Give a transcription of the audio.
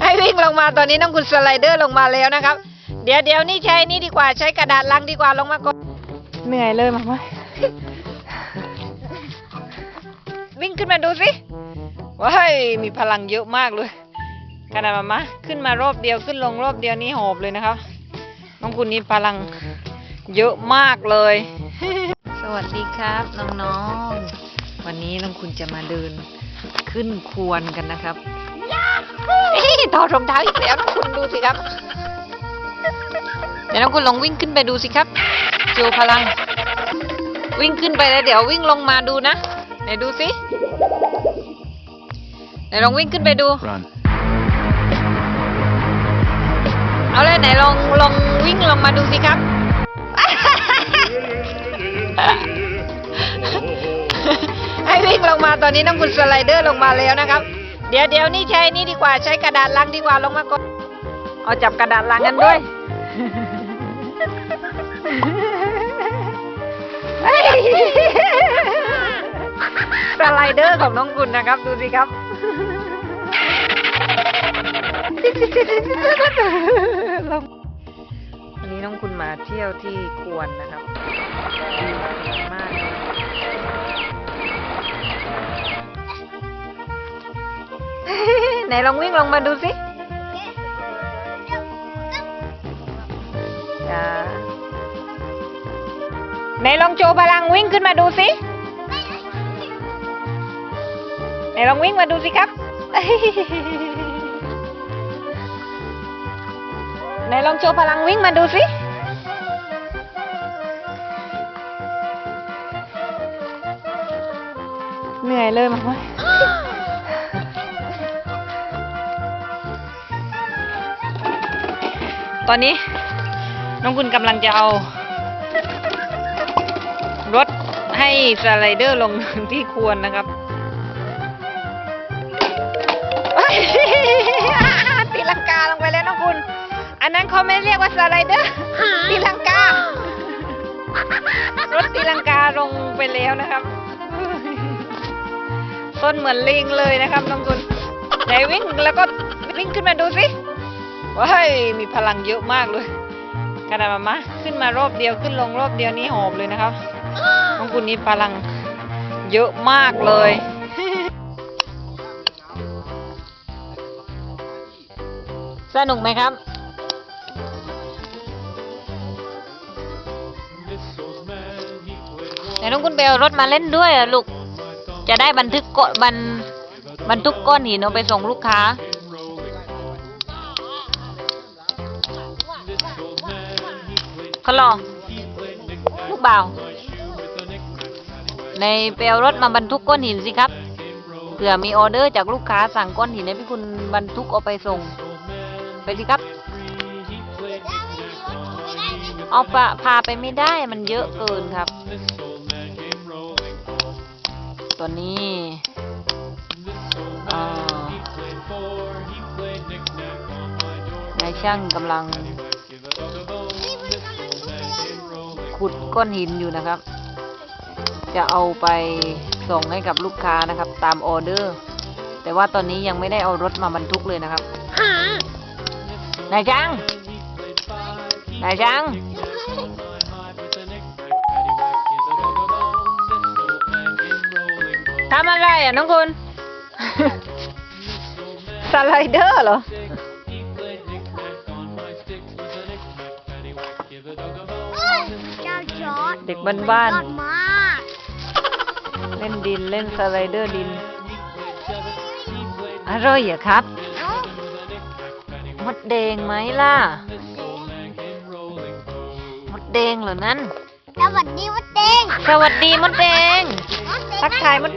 ให้วิ่งลงมาตอนนี้น้องคุณสไลเดอร์ลงมาแล้วนะครับ เดี๋ยวเดี๋ยวนี่ใช้นี่ดีกว่าใช้กระดาษลังดีกว่าลงมาก่อนเหนื่อยเลยมามาวิ่งขึ้นมาดูสิว้ายมีพลังเยอะมากเลยขนาดมามาขึ้นมารอบเดียวขึ้นลงรอบเดียวนี่หอบเลยนะครับ น้องคุณนี่พลังเยอะมากเลย สวัสดีครับน้องๆ วันนี้น้องคุณจะมาเดิน ขึ้นควรกันนะครับเอ้ยถอดรองเท้าอีกแล้วน้องคุณดูสิครับ เดี๋ยวน้องคุณลองวิ่งขึ้นไปดูสิครับโจพลัง วิ่งขึ้นไปแล้วเดี๋ยววิ่งลงมาดูนะไหนดูสิไหนลองวิ่งขึ้นไปดู Run. เอาเลยไหนลองลองวิ่งลงมาดูสิครับ ลงมาตอนนี้น้องคุณสไลเดอร์ลงมาแล้วนะครับ เดี๋ยวเดี๋ยวนี่ใช้นี่ดีกว่าใช้กระดาษลังดีกว่าลงมาก่อนเอาจับกระดาษลังกันด้วยสไลเดอร์ของน้องคุณนะครับ ดูสิครับวันนี้น้องคุณมาเที่ยวที่กวนนะครับดีมาก ไหนลองวิ่งลงมาดูสิไหนลองโชว์พลังวิ่งขึ้นมาดูสิไหนลองวิ่งมาดูสิครับไหนลองโชว์พลังวิ่งมาดูสิเหนื่อยเลยมา อนนี้ น้องคุณกำลังจะเอา รถให้สไลเดอร์ลงที่ควรนะครับตีลังกาลงไปแล้วน้องคุณ อันนั้นเขาไม่เรียกว่าสไลเดอร์ตีลังกา รถตีลังกาลงไปแล้วนะครับต้นเหมือนลิงเลยนะครับน้องคุณไหนวิ่งแล้วก็วิ่งขึ้นมาดูสิ ว้ายมีพลังเยอะมากเลยขนาดมามาขึ้นมารอบเดียวขึ้นลงรอบเดียวนี่หอบเลยนะครับน้องคุณนี่พลังเยอะมากเลยสนุกไหมครับไหนน้องคุณเอารถมาเล่นด้วยอะลูก จะได้บันทึกก้อนบันบรรทุกก้อนหินเอาไปส่งลูกค้า เขาลองลูกบ่าวในไปเอารถมาบรรทุกก้อนหินสิครับเผื่อมีออเดอร์จากลูกค้าสั่งก้อนหินให้พี่คุณบรรทุกเอาไปส่ง ไปสิครับ เอาปะพาไปไม่ได้มันเยอะเกินครับ ตัวนี้นายช่างกำลัง ก้อนหินอยู่นะครับ จะเอาไปส่งให้กับลูกค้านะครับ ตามออเดอร์ แต่ว่าตอนนี้ยังไม่ได้เอารถมาบรรทุกเลยนะครับนายช่างนายช่างทำอะไรอะน้องคุณ สไลเดอร์เหรอ ดเด็กบ้านยอดมากๆเล่นดินเล่นสไลเดอร์ดิน อร่อยเหรอครับเอ้ามดแดงไหมล่ะ มดแดงเหรอนั่น สวัสดีวัดเตงสวัสดีมดแดง วัดเตงทักทายมดแด